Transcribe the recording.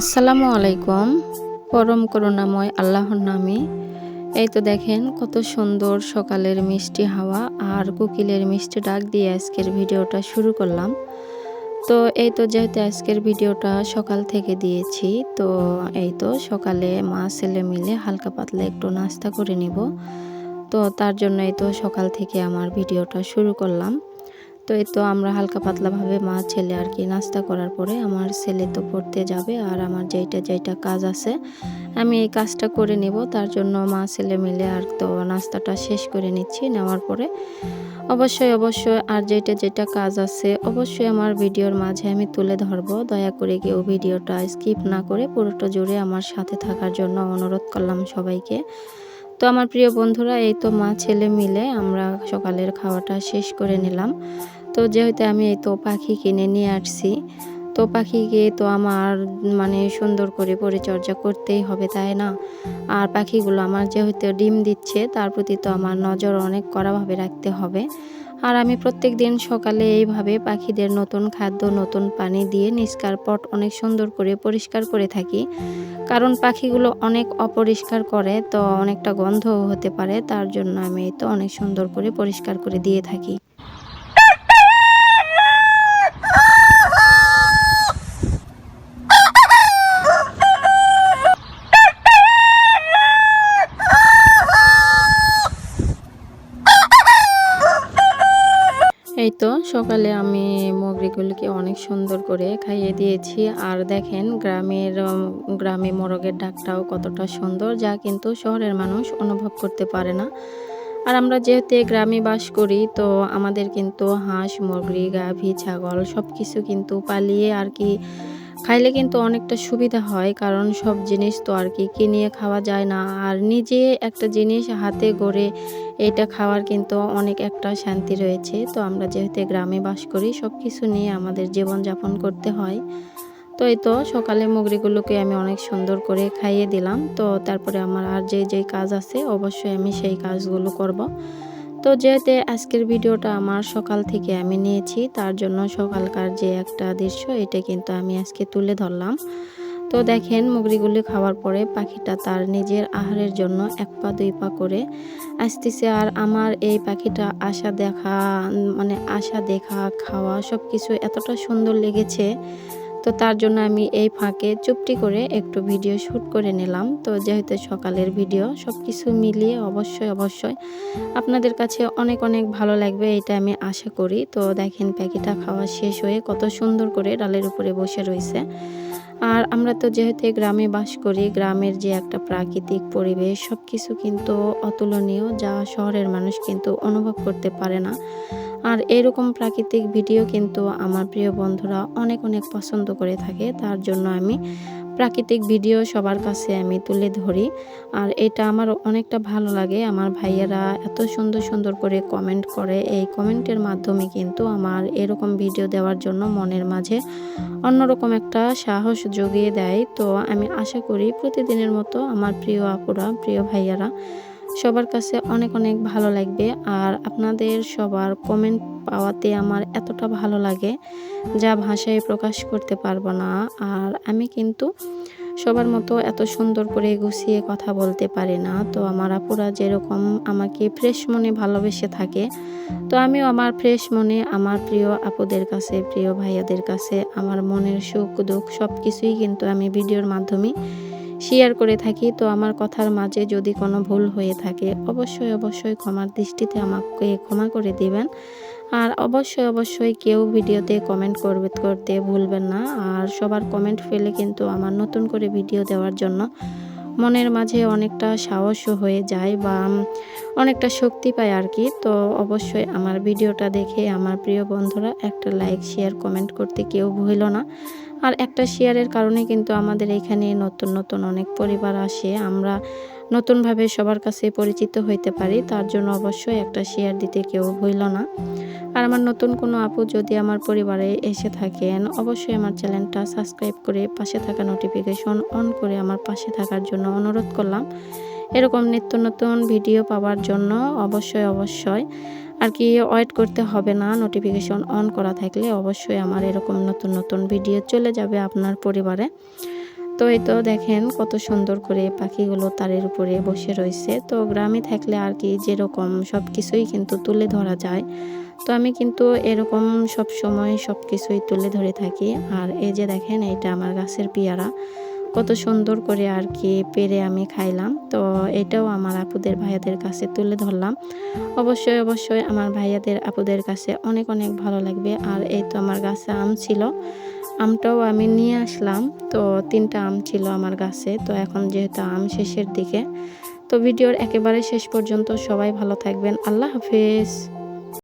আসসালামু আলাইকুম। পরম করুণাময় আল্লাহর নামে। এই তো দেখেন কত সুন্দর সকালের মিষ্টি হাওয়া আর কোকিলের মিষ্টি ডাক দিয়ে আজকের ভিডিওটা শুরু করলাম। তো এই তো যেহেতু আজকের ভিডিওটা সকাল থেকে দিয়েছি, তো এই তো সকালে মা ছেলে মিলে হালকা পাতলা একটু নাস্তা করে নিব। তো তার জন্য এই তো সকাল থেকে আমার ভিডিওটা শুরু করলাম। তো এই তো আমরা হালকা পাতলাভাবে মা, ছেলে আর কি নাস্তা করার পরে আমার ছেলে তো পড়তে যাবে আর আমার যেইটা যেইটা কাজ আছে আমি এই কাজটা করে নেব। তার জন্য মা, ছেলে মিলে আর তো নাস্তাটা শেষ করে নিচ্ছি নেওয়ার পরে। অবশ্যই অবশ্যই আর যেটা যেটা কাজ আছে অবশ্যই আমার ভিডিওর মাঝে আমি তুলে ধরবো। দয়া করে কেউ ভিডিওটা স্কিপ না করে পুরোটা জুড়ে আমার সাথে থাকার জন্য অনুরোধ করলাম সবাইকে। তো আমার প্রিয় বন্ধুরা, এই তো মা ছেলে মিলে আমরা সকালের খাওয়াটা শেষ করে নিলাম। তো যেহেতু আমি এই তো পাখি কিনে নিয়ে আসছি তো পাখিকে তো আমার মানে সুন্দর করে পরিচর্যা করতেই হবে, তাই না? আর পাখিগুলো আমার যেহেতু ডিম দিচ্ছে, তার প্রতি তো আমার নজর অনেক কড়াভাবে রাখতে হবে। আর আমি প্রত্যেক দিন সকালে এইভাবে পাখিদের নতুন খাদ্য, নতুন পানি দিয়ে নিষ্কার পট অনেক সুন্দর করে পরিষ্কার করে থাকি। কারণ পাখিগুলো অনেক অপরিষ্কার করে, তো অনেকটা গন্ধও হতে পারে, তার জন্য আমি তো অনেক সুন্দর করে পরিষ্কার করে দিয়ে থাকি। এই তো, সকালে আমি মগরিগুলিকে অনেক সুন্দর করে খাইয়ে দিয়েছি। আর দেখেন, গ্রামের গ্রামে মোরগের ডাকটাও কতটা সুন্দর, যা কিন্তু শহরের মানুষ অনুভব করতে পারে না। আর আমরা যেহেতু গ্রামে বাস করি, তো আমাদের কিন্তু হাঁস, মুরগি, গাভী, ছাগল সব কিছু কিন্তু পালিয়ে আর কি খাইলে কিন্তু অনেকটা সুবিধা হয়, কারণ সব জিনিস তো আর কি কিনিয়ে খাওয়া যায় না। আর নিজে একটা জিনিস হাতে গড়ে এটা খাওয়ার কিন্তু অনেক একটা শান্তি রয়েছে। তো আমরা যেহেতু গ্রামে বাস করি সব কিছু নিয়ে আমাদের জীবনযাপন করতে হয়। তো এই তো সকালে মুগরিগুলোকে আমি অনেক সুন্দর করে খাইয়ে দিলাম। তো তারপরে আমার আর যে যে কাজ আছে, অবশ্যই আমি সেই কাজগুলো করব। তো যেহেতু আজকের ভিডিওটা আমার সকাল থেকে আমি নিয়েছি, তার জন্য সকালকার যে একটা দৃশ্য, এটা কিন্তু আমি আজকে তুলে ধরলাম। তো দেখেন, মুগরিগুলি খাওয়ার পরে পাখিটা তার নিজের আহারের জন্য এক পা, দুই পা করে আসতেছে। আর আমার এই পাখিটা আশা দেখা মানে আশা দেখা, খাওয়া সব কিছু এতটা সুন্দর লেগেছে তো তার জন্য আমি এই ফাঁকে চুপটি করে একটু ভিডিও শ্যুট করে নিলাম। তো যেহেতু সকালের ভিডিও সব কিছু মিলিয়ে অবশ্যই অবশ্যই আপনাদের কাছে অনেক অনেক ভালো লাগবে এটা আমি আশা করি। তো দেখেন প্যাকেটা খাওয়া শেষ হয়ে কত সুন্দর করে ডালের উপরে বসে রয়েছে। আর আমরা তো যেহেতু গ্রামে বাস করি, গ্রামের যে একটা প্রাকৃতিক পরিবেশ সব কিছু কিন্তু অতুলনীয় যা শহরের মানুষ কিন্তু অনুভব করতে পারে না। আর এরকম প্রাকৃতিক ভিডিও কিন্তু আমার প্রিয় বন্ধুরা অনেক অনেক পছন্দ করে থাকে। তার জন্য আমি প্রাকৃতিক ভিডিও সবার কাছে আমি তুলে ধরি। আর এটা আমার অনেকটা ভালো লাগে। আমার ভাইয়েরা এত সুন্দর সুন্দর করে কমেন্ট করে। এই কমেন্টের মাধ্যমে কিন্তু আমার এরকম ভিডিও দেওয়ার জন্য মনের মাঝে অন্যরকম একটা সাহস জুগিয়ে দেয়। তো আমি আশা করি প্রতিদিনের মতো আমার প্রিয় আপুরা, প্রিয় ভাইয়ারা সবার কাছে অনেক অনেক ভালো লাগবে। আর আপনাদের সবার কমেন্ট পাওয়াতে আমার এতটা ভালো লাগে যা ভাষায় প্রকাশ করতে পারব না। আর আমি কিন্তু সবার মতো এত সুন্দর করে গুছিয়ে কথা বলতে পারি না। তো আমার আপুরা যেরকম আমাকে ফ্রেশ মনে ভালোবেসে থাকে, তো আমিও আমার ফ্রেশ মনে আমার প্রিয় আপুদের কাছে, প্রিয় ভাইয়াদের কাছে, আমার মনের সুখ, দুঃখ সব কিছুই কিন্তু আমি ভিডিওর মাধ্যমে শেয়ার করে থাকি। তো আমার কথার মাঝে যদি কোনো ভুল হয়ে থাকে, অবশ্যই অবশ্যই ক্ষমার দৃষ্টিতে আমাকে ক্ষমা করে দিবেন। আর অবশ্যই অবশ্যই কেউ ভিডিওতে কমেন্ট করবে, করতে ভুলবেন না। আর সবার কমেন্ট ফেলে কিন্তু আমার নতুন করে ভিডিও দেওয়ার জন্য মনের মাঝে অনেকটা সাহসও হয়ে যায় বা অনেকটা শক্তি পায় আর কি তো অবশ্যই আমার ভিডিওটা দেখে আমার প্রিয় বন্ধুরা একটা লাইক শেয়ার কমেন্ট করতে কেউ ভুলো না। আর একটা শেয়ারের কারণে কিন্তু আমাদের এখানে নতুন নতুন অনেক পরিবার আসে। আমরা নতুনভাবে সবার কাছে পরিচিত হইতে পারি, তার জন্য অবশ্যই একটা শেয়ার দিতে কেউ ভুল না। আর আমার নতুন কোনো আপু যদি আমার পরিবারে এসে থাকেন, অবশ্যই আমার চ্যানেলটা সাবস্ক্রাইব করে পাশে থাকা নোটিফিকেশন অন করে আমার পাশে থাকার জন্য অনুরোধ করলাম। এরকম নিত্য নতুন ভিডিও পাওয়ার জন্য অবশ্যই অবশ্যই আর কি ওয়েট করতে হবে না নোটিফিকেশন অন করা থাকলে অবশ্যই আমার এরকম নতুন নতুন ভিডিও চলে যাবে আপনার পরিবারে। তো এই তো দেখেন কত সুন্দর করে পাখিগুলো তারের উপরে বসে রয়েছে। তো গ্রামে থাকলে আর কি যেরকম সব কিছুই কিন্তু তুলে ধরা যায়। তো আমি কিন্তু এরকম সব সময় সব কিছুই তুলে ধরে থাকি। আর এই যে দেখেন এটা আমার গাছের পেয়ারা। কত সুন্দর করে আর কি পেরে আমি খাইলাম। তো এটাও আমার আপুদের ভাইয়াদের কাছে তুলে ধরলাম। অবশ্যই অবশ্যই আমার ভাইয়াদের আপুদের কাছে অনেক অনেক ভালো লাগবে। আর এই তো আমার গাছে আম ছিল। আমটাও আমি নিয়ে আসলাম। তো তিনটা আম ছিল আমার গাছে। তো এখন যেহেতু আম শেষের দিকে, তো ভিডিওর একেবারে শেষ পর্যন্ত সবাই ভালো থাকবেন। আল্লাহ হাফেজ।